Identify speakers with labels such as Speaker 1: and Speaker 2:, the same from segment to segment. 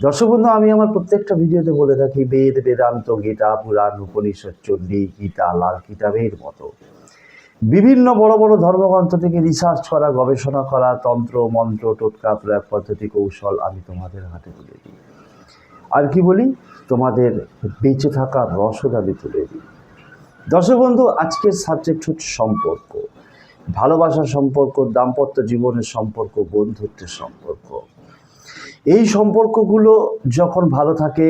Speaker 1: দর্শক বন্ধু আমি আমার প্রত্যেকটা ভিডিওতে বলে থাকি, বেদ, বেদান্ত, গীতা, পুরাণ, উপনিষদ, চণ্ডী, গীতা, লাল কিতাবের মতো। বিভিন্ন বড় বড় ধর্মগ্রন্থ থেকে রিসার্চ করা, গবেষণা করা, তন্ত্র, মন্ত্র, টোটকা, প্রয়োগ পদ্ধতি, কৌশল আমি তোমাদের হাতে তুলে দিই। আর কি বলি? তোমাদের বেঁচে থাকার রসদ আমি তুলে দিই। দর্শক বন্ধু আজকের সাবজেক্ট হচ্ছে সম্পর্ক। ভালোবাসার সম্পর্ক, দাম্পত্য জীবনের সম্পর্ক, বন্ধুত্বের সম্পর্ক। এই সম্পর্কগুলো যখন ভালো থাকে,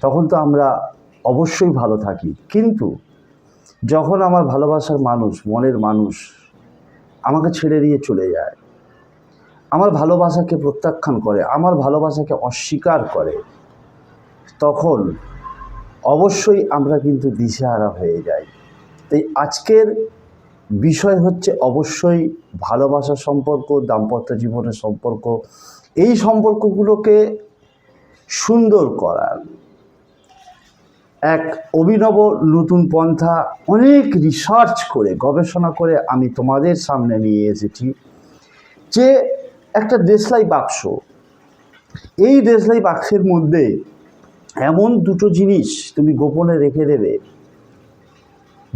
Speaker 1: তখন তো আমরা অবশ্যই ভালো থাকি। কিন্তু যখন আমার ভালোবাসার মানুষ, মনের মানুষ আমাকে ছেড়ে দিয়ে চলে যায়, আমার ভালোবাসাকে প্রত্যাখ্যান করে, আমার ভালোবাসাকে অস্বীকার করে, তখন অবশ্যই আমরা কিন্তু দিশেহারা হয়ে যাই। তাই আজকের বিষয় হচ্ছে অবশ্যই ভালোবাসার সম্পর্ক, দাম্পত্য জীবনের সম্পর্ক এই সম্পর্কগুলোকে সুন্দর করার এক অভিনব নতুন পন্থা অনেক রিসার্চ করে, গবেষণা করে আমি তোমাদের সামনে নিয়ে এসেছি যে একটা দেশলাই বাক্স। এই দেশলাই বাক্সের মধ্যে এমন দুটো জিনিস তুমি গোপনে রেখে দেবে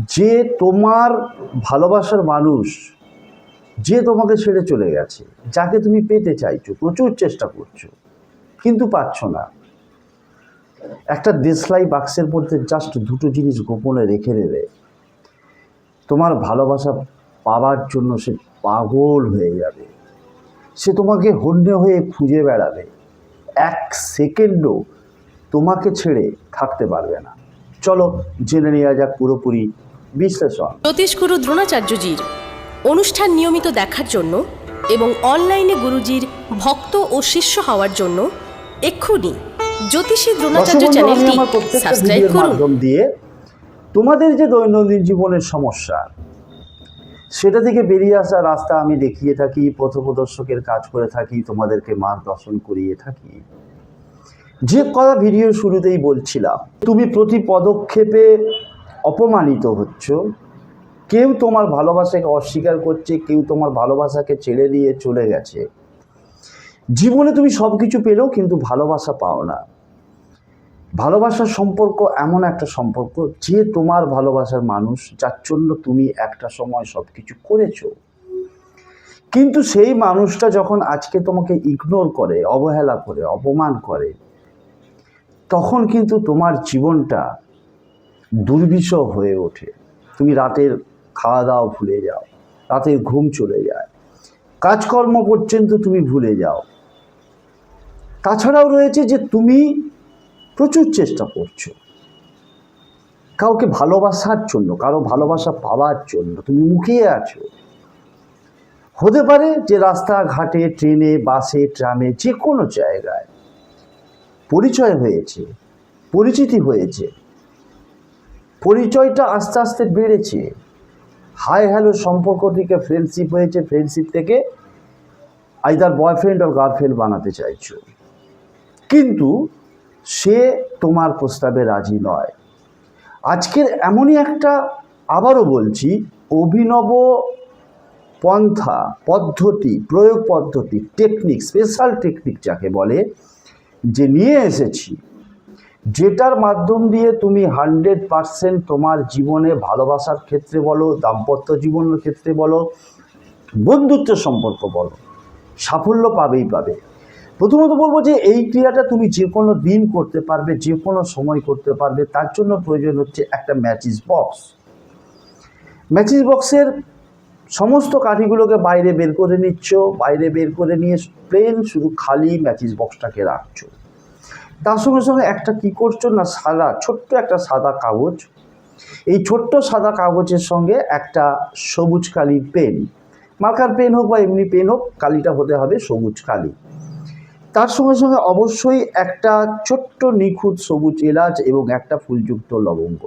Speaker 1: যে তোমার ভালোবাসার মানুষ যে তোমাকে ছেড়ে চলে গেছে, যাকে তুমি পেতে চাইছো, প্রচুর চেষ্টা করছ, কিন্তু পাচ্ছ না। একটা দেশলাই বাক্সের মধ্যে জাস্ট দুটো জিনিস গোপনে রেখে দেবে। তোমার ভালোবাসা পাওয়ার জন্য সে পাগল হয়ে যাবে। সে তোমাকে হন্যে হয়ে খুঁজে বেড়াবে। এক সেকেন্ডও তোমাকে ছেড়ে থাকতে পারবে না। চলো জেনে নেওয়া যাক পুরোপুরি বিশ্লেষণ।
Speaker 2: জ্যোতিষগুরু দ্রোণাচার্যজির অনুষ্ঠান নিয়মিত দেখার জন্য এবং অনলাইনে গুরুজির ভক্ত ও শিষ্য হওয়ার জন্য এক্ষুনি জ্যোতিষী দ্রোণাচার্য চ্যানেলটি সাবস্ক্রাইব করুন।
Speaker 1: দিয়ে তোমাদের যে দৈনন্দিন জীবনের সমস্যা সেটা থেকে বেরিয়ে আসার রাস্তা আমি দেখিয়ে থাকি পথপ্রদর্শকের কাজ করে থাকি তোমাদেরকে মার্গদর্শন করিয়ে থাকি। যে কথা ভিডিও শুরুতেই বলছিলাম তুমি প্রতি পদক্ষেপে অপমানিত হচ্ছ কেউ তোমার ভালোবাসাকে অস্বীকার করছে, কেউ তোমার ভালোবাসাকে ছেড়ে দিয়ে চলে গেছে। জীবনে তুমি সব কিছু পেলেও কিন্তু ভালোবাসা পাও না। ভালোবাসার সম্পর্ক এমন একটা সম্পর্ক যে তোমার ভালোবাসার মানুষ, যার জন্য তুমি একটা সময় সব কিছু করেছ। কিন্তু সেই মানুষটা যখন আজকে তোমাকে ইগনোর করে, অবহেলা করে, অপমান করে, তখন কিন্তু তোমার জীবনটা দুর্বিষহ হয়ে ওঠে। তুমি রাতের খাওয়া দাওয়া ভুলে যাও, রাতে ঘুম চলে যায়। কাজকর্ম পর্যন্ত তুমি ভুলে যাও। তাছাড়াও রয়েছে যে তুমি প্রচুর চেষ্টা করছ। কাউকে ভালোবাসার জন্য, কারও ভালোবাসা পাওয়ার জন্য তুমি মুখিয়ে আছো। হতে পারে যে রাস্তাঘাটে, ট্রেনে, বাসে, ট্রামে যে কোনো জায়গায় পরিচয় হয়েছে, পরিচিতি হয়েছে, পরিচয়টা আস্তে আস্তে বেড়েছে। হাই হ্যালো সম্পর্ক থেকে ফ্রেন্ডশিপ হয়েছে ফ্রেন্ডশিপ থেকে আইদার বয়ফ্রেন্ড আর গার্লফ্রেন্ড বানাতে চাইছো। কিন্তু সে তোমার প্রস্তাবে রাজি নয়। আজকের এমনই একটা আবারও বলছি, অভিনব পন্থা, পদ্ধতি, প্রয়োগ পদ্ধতি টেকনিক স্পেশাল টেকনিক যাকে বলে, যে নিয়ে এসেছি যেটার মাধ্যম দিয়ে তুমি হান্ড্রেড পারসেন্ট তোমার জীবনে ভালোবাসার ক্ষেত্রে বলো, দাম্পত্য জীবনের ক্ষেত্রে বলো, বন্ধুত্ব সম্পর্ক বলো, সাফল্য পাবেই পাবে। প্রথমত বলব যে এই ক্রিয়াটা তুমি যে কোনো দিন করতে পারবে, যে কোনো সময় করতে পারবে, তার জন্য প্রয়োজন হচ্ছে একটা ম্যাচিস বক্স ম্যাচিস বক্সের সমস্ত কাঠিগুলোকে বাইরে বের করে নিচ্ছ, বাইরে বের করে নিয়ে প্লেন শুধু খালি ম্যাচিস বক্সটাকে রাখছো। তার সঙ্গে সঙ্গে একটা কী করছ না, সাদা, ছোট্ট একটা সাদা কাগজ। এই ছোট্ট সাদা কাগজের সঙ্গে একটা সবুজ কালি পেন। মার্কার পেন হোক বা এমনি পেন হোক, কালিটা হতে হবে সবুজ কালি। তার সঙ্গে সঙ্গে অবশ্যই একটা ছোট্ট নিখুঁত সবুজ এলাচ এবং একটা ফুলযুক্ত লবঙ্গ।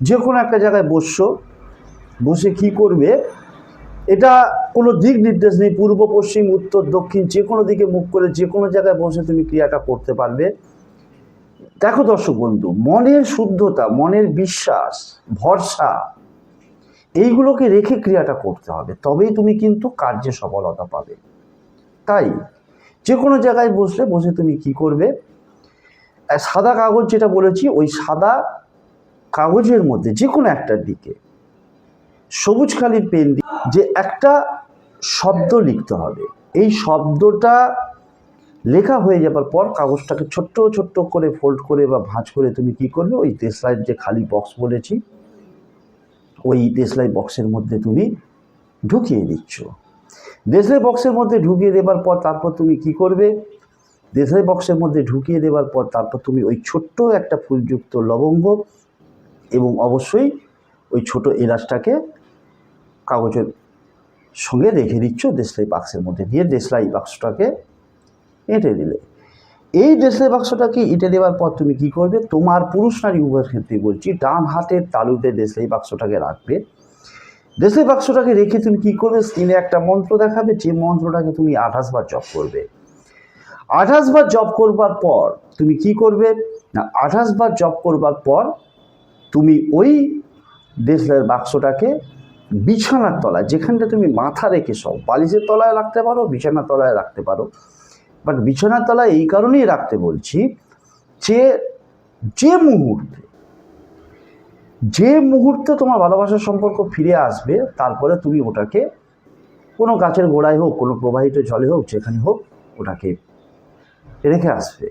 Speaker 1: যে কোনো একটা জায়গায় বসছো বসে কি করবে? এটা কোনো দিক নির্দেশ নেই, পূর্ব, পশ্চিম, উত্তর, দক্ষিণ, যে কোনো দিকে মুখ করে যে কোনো জায়গায় বসে তুমি ক্রিয়াটা করতে পারবে। দেখো দর্শক বন্ধু, মনের শুদ্ধতা, মনের বিশ্বাস, ভরসা, এইগুলোকে রেখে ক্রিয়াটা করতে হবে, তবেই তুমি কিন্তু কার্যে সফলতা পাবে। তাই যে কোনো জায়গায় বসলে, বসে তুমি কি করবে? সাদা কাগজ যেটা বলেছি, ওই সাদা কাগজের মধ্যে, যে কোনো একটার দিকে সবুজ কালির পেন দিয়ে যে একটা শব্দ লিখতে হবে। এই শব্দটা লেখা হয়ে যাবার পর কাগজটাকে ছোট্ট ছোট্ট করে ফোল্ড করে বা ভাঁজ করে তুমি কি করবে? ওই দেশলাইয়ের যে খালি বক্স বলেছি, ওই দেশলাই বক্সের মধ্যে তুমি ঢুকিয়ে দিচ্ছ। দেশলাই বক্সের মধ্যে ঢুকিয়ে দেবার পর তারপর তুমি কি করবে? দেশলাই বক্সের মধ্যে ঢুকিয়ে দেবার পর তারপর তুমি ওই ছোট্ট একটা ফুলযুক্ত লবঙ্গ এবং অবশ্যই ওই ছোট এলাচটাকে কাগজের সঙ্গে রেখে দিচ্ছ দেশলাই বাক্সের মধ্যে দিয়ে দেশলাই বাক্সটাকে এঁটে দিলে। এই দেশলাই বাক্সটাকে এঁটে দেওয়ার পর তুমি কি করবে? তোমার পুরুষ নারী উভয়ের ক্ষেত্রে বলছি, ডান হাতের তালুতে দেশলাই বাক্সটাকে রাখবে। দেশলাই বাক্সটাকে রেখে তুমি কি করবে? স্ক্রিনে একটা মন্ত্র দেখাবে, যে মন্ত্রটাকে তুমি আঠাশ বার জপ করবে। আঠাশ বার জপ করবার পর তুমি কি করবে? না, আঠাশ বার জপ করবার পর তুমি ওই দেশলাইয়ের বাক্সটাকে বিছানার তলায়, যেখানটা তুমি মাথা রেখে সব বালিশের তলায় রাখতে পারো, বিছানার তলায় রাখতে পারো। বাট বিছানার তলায় এই কারণেই রাখতে বলছি যে যে মুহূর্তে যে মুহূর্তে তোমার ভালোবাসার সম্পর্ক ফিরে আসবে, তারপরে তুমি ওটাকে কোনো গাছের গোড়ায় হোক, কোনো প্রবাহিত জলে হোক, যেখানে হোক, ওটাকে রেখে আসবে।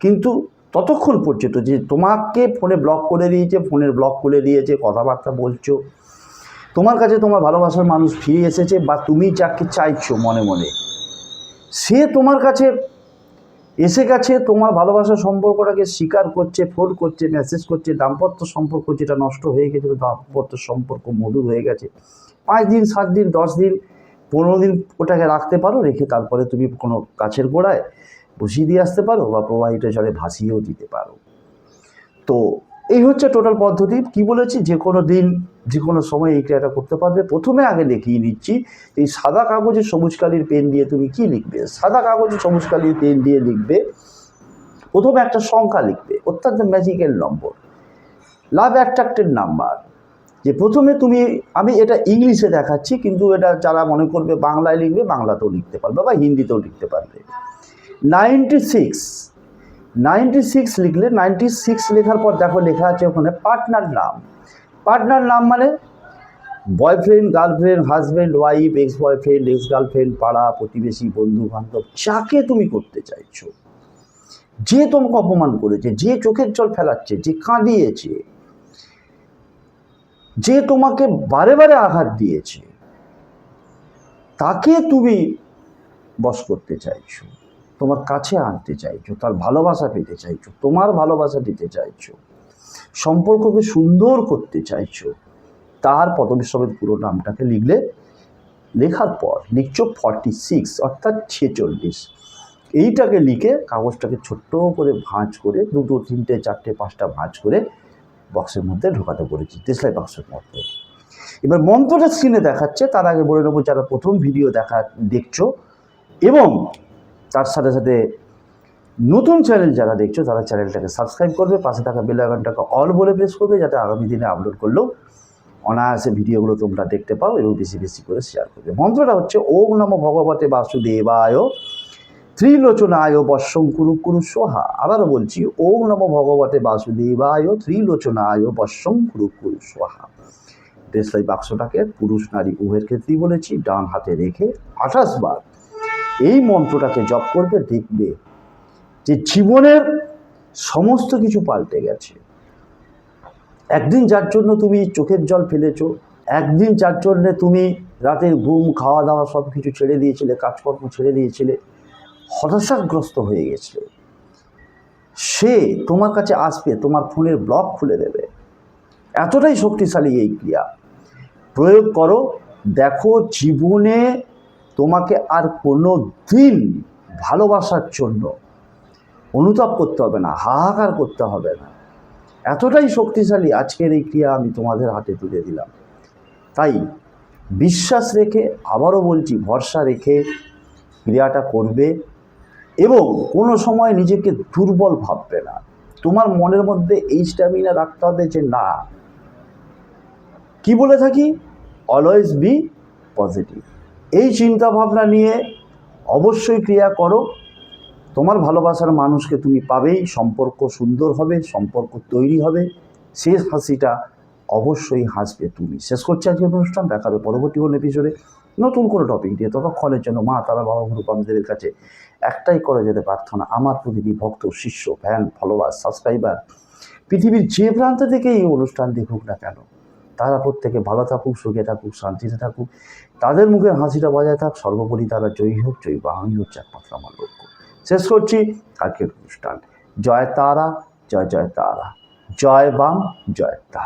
Speaker 1: কিন্তু ততক্ষণ পর্যন্ত যে তোমাকে ফোনে ব্লক করে দিয়েছে, ফোনের ব্লক করে দিয়েছে, কথাবার্তা বলছো তোমার কাছে তোমার ভালোবাসার মানুষ ফিরে এসেছে বা তুমি যাকে চাইছো মনে মনে। সে তোমার কাছে এসে গেছে, তোমার ভালোবাসার সম্পর্কটাকে স্বীকার করছে ফোন করছে মেসেজ করছে, দাম্পত্য সম্পর্ক যেটা নষ্ট হয়ে গেছে, দাম্পত্য সম্পর্ক মধুর হয়ে গেছে। পাঁচ দিন, সাত দিন, দশ দিন, পনেরো দিন ওটাকে রাখতে পারো, রেখে তারপরে তুমি কোনো গাছের গোড়ায় বসিয়ে দিয়ে আসতে পারো বা প্রবাহিত জলে ভাসিয়েও দিতে পারো। তো এই হচ্ছে টোটাল পদ্ধতি। কি বলেছি? যে কোনো দিন, যে কোনো সময় এই ক্রিয়াটা করতে পারবে। প্রথমে আগে দেখিয়ে নিচ্ছি এই সাদা কাগজে সবুজ কালির পেন দিয়ে তুমি কি লিখবে? সাদা কাগজে সবুজ কালির পেন দিয়ে লিখবে, প্রথমে একটা সংখ্যা লিখবে, অত্যন্ত magical number love attracted number যে প্রথমে তুমি, আমি এটা ইংলিশে দেখাচ্ছি, কিন্তু এটা যারা মনে করবে বাংলায় লিখবে, বাংলাতেও লিখতে পারবে বা হিন্দিতেও লিখতে পারবে। নাইনটি সিক্স নাইনটি সিক্স লিখলে নাইনটি সিক্স লেখার পর দেখো লেখা আছে ওখানে পার্টনার নাম। পার্টনার নাম মানে boyfriend girlfriend husband wife ex boyfriend ex girlfriend পাড়া, প্রতিবেশী বন্ধু বান্ধব যাকে তুমি করতে চাইছো। যে তোমাকে অপমান করেছে, যে চোখের জল ফেলাচ্ছে, যে কাঁদিয়েছে, যে তোমাকে বারে বারে আঘাত দিয়েছে, তাকে তুমি বশ করতে চাইছো। তোমার কাছে আনতে চাইছো, তার ভালোবাসা পেতে চাইছো, তোমার ভালোবাসা দিতে চাইছো, সম্পর্ককে সুন্দর করতে চাইছো, তার পদবী সমেত পুরো নামটাকে লিখলে, লেখার পর লিখছো ফর্টি সিক্স অর্থাৎ ছেচল্লিশ। এইটাকে লিখে কাগজটাকে ছোট্ট করে ভাঁজ করে, দুটো, তিনটে, চারটে, পাঁচটা ভাঁজ করে বক্সের মধ্যে ঢোকাতে বলেছি দেশলাই বাক্সের মধ্যে। এবার মন্ত্রটা স্ক্রিনে দেখাচ্ছে, তার আগে বলে নেব যারা প্রথম ভিডিও দেখা, দেখছ, এবং তার সাথে সাথে নতুন চ্যানেল যারা দেখছ, তারা চ্যানেলটাকে সাবস্ক্রাইব করবে, পাশে থাকা বেল আইকনটাকে অল বলে প্রেস করবে, যাতে আগামী দিনে আপলোড করলেও অনায়াসে ভিডিওগুলো তোমরা দেখতে পাও এবং বেশি বেশি করে শেয়ার করবে। মন্ত্রটা হচ্ছে, ওম নম ভগবতে বাসুদেবায় ত্রিলোচনায় বর্ষং কুরু কুরু সোহা। আবারও বলছি, ওম নম ভগবতে বাসুদেবায় ত্রিলোচনায় বর্ষং কুরু কুরু সোহা দেশলাই বাক্সটাকে পুরুষ নারী উভয়ের ক্ষেত্রেই বলেছি, ডান হাতে রেখে আঠাশ বার এই মন্ত্রটাকে জপ করবে, দেখবে যে জীবনের সমস্ত কিছু পাল্টে গেছে। একদিন যার জন্য তুমি চোখের জল ফেলেছো, একদিন যার জন্যে তুমি রাতের ঘুম খাওয়া দাওয়া সব কিছু ছেড়ে দিয়েছিলে, কাজকর্ম ছেড়ে দিয়েছিলে, হতাশাগ্রস্ত হয়ে গেছিলে সে তোমার কাছে আসবে, তোমার ফোনের ব্লক খুলে দেবে। এতটাই শক্তিশালী এই ক্রিয়া। প্রয়োগ করো, দেখো জীবনে তোমাকে আর কোনো দিন ভালোবাসার জন্য অনুতাপ করতে হবে না, হাহাকার করতে হবে না। এতটাই শক্তিশালী আজকের এই ক্রিয়া আমি তোমাদের হাতে তুলে দিলাম। তাই বিশ্বাস রেখে, আবারও বলছি, ভরসা রেখে ক্রিয়াটা করবে এবং কোনো সময় নিজেকে দুর্বল ভাববে না। তোমার মনের মধ্যে এই স্ট্যামিনা রাখতে হবে যে না, কি বলে থাকি? অলওয়েজ বি পজিটিভ এই চিন্তা ভাবনা নিয়ে অবশ্যই ক্রিয়া করো। তোমার ভালোবাসার মানুষকে তুমি পাবেই, সম্পর্ক সুন্দর হবে, সম্পর্ক তৈরি হবে। শেষ হাসিটা অবশ্যই হাসবে তুমি। শেষ করছি আজকের অনুষ্ঠান দেখাবে পরবর্তী কোনো এপিসোডে নতুন কোনো টপিক দিয়ে ততক্ষণের জন্য মা, তারা, বাবা গ্রুপ আমাদের কাছে একটাই করে যেতে প্রার্থনা, আমার প্রতিটি ভক্ত, শিষ্য ফ্যান ফলোয়ার সাবস্ক্রাইবার পৃথিবীর যে প্রান্ত থেকে এই অনুষ্ঠান দেখুক না কেন। তারা প্রত্যেকে ভালো থাকুক, সুখে থাকুক, শান্তিতে থাকুক। তাদের মুখের হাসিটা বজায় থাক। সর্বোপরি তারা জয়ী হোক, জয়ী বাহানি হচ্ছে একমাত্র আমার লক্ষ্য শেষ করছি আজকের অনুষ্ঠান। জয় তারা, জয় জয় তারা। জয় বাম, জয় তারা।